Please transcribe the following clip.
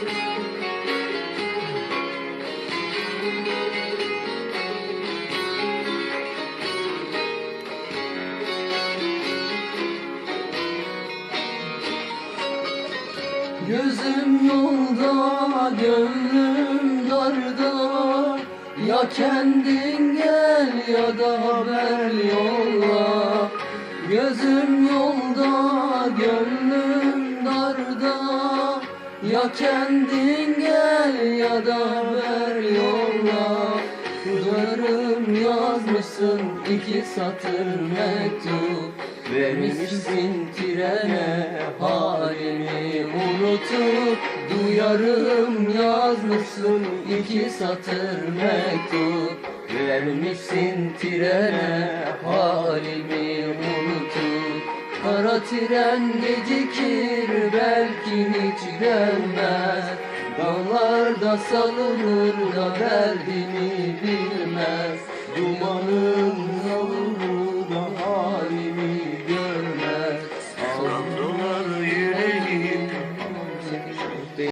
Gözüm yolda, gönlüm darda. Ya kendin gel ya da haber yolla. Gözüm yolda, gönlüm ya kendin gel ya da haber yolla. Duyarım yazmışsın iki satır mektup. Vermişsin trene halimi unutup. Duyarım yazmışsın iki satır mektup. Vermişsin trene halimi Kara tren gecikir belki hiç dönmez Dağlarda salınır da derdini bilmez. Dumanı